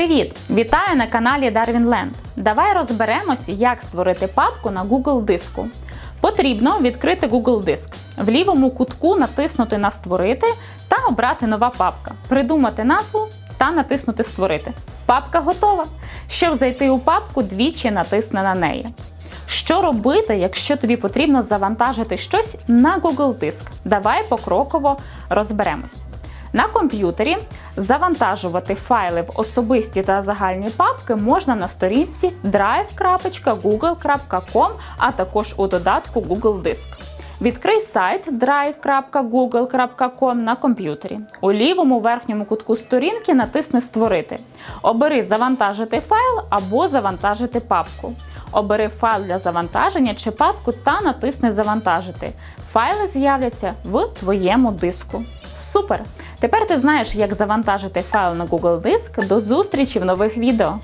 Привіт! Вітаю на каналі Darwin Land. Давай розберемось, як створити папку на Google диску. Потрібно відкрити Google диск, в лівому кутку натиснути на Створити та обрати нова папка, придумати назву та натиснути Створити. Папка готова. Щоб зайти у папку, двічі натисни на неї. Що робити, якщо тобі потрібно завантажити щось на Google диск? Давай покроково розберемось. На комп'ютері завантажувати файли в особисті та загальні папки можна на сторінці drive.google.com, а також у додатку Google Диск. Відкрий сайт drive.google.com на комп'ютері. У лівому верхньому кутку сторінки натисни Створити. Обери Завантажити файл або Завантажити папку. Обери файл для завантаження чи папку та натисни Завантажити. Файли з'являться в твоєму диску. Супер! Тепер ти знаєш, як завантажити файл на Google Диск. До зустрічі в нових відео!